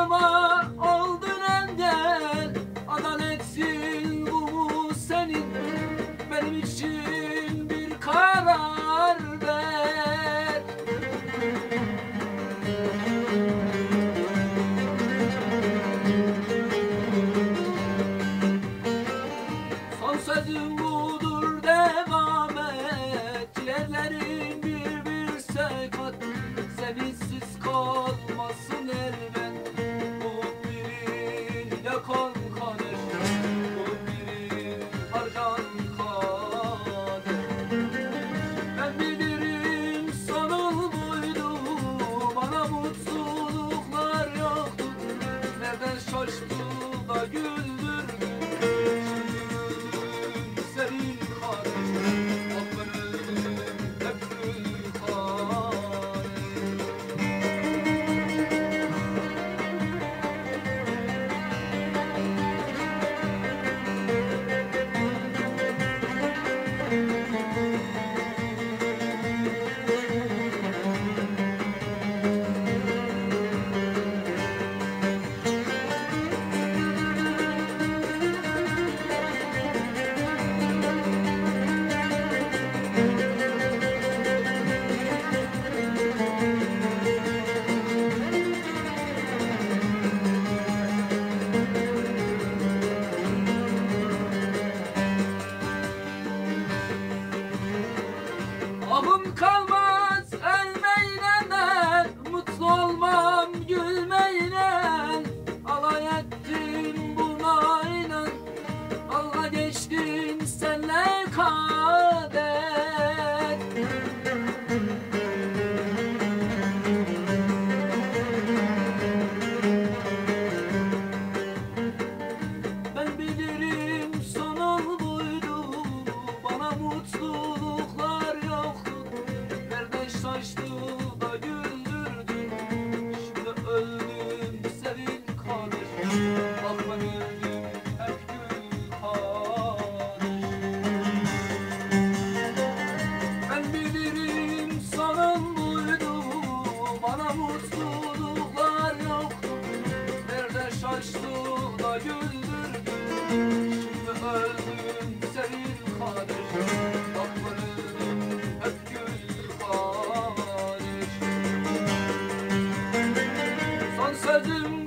aklıma oldun engel. Adaletsin bu senin. Benim için bir karar ver. Son sözüm bu. Thank mm -hmm. you. kalmadı. Gözüm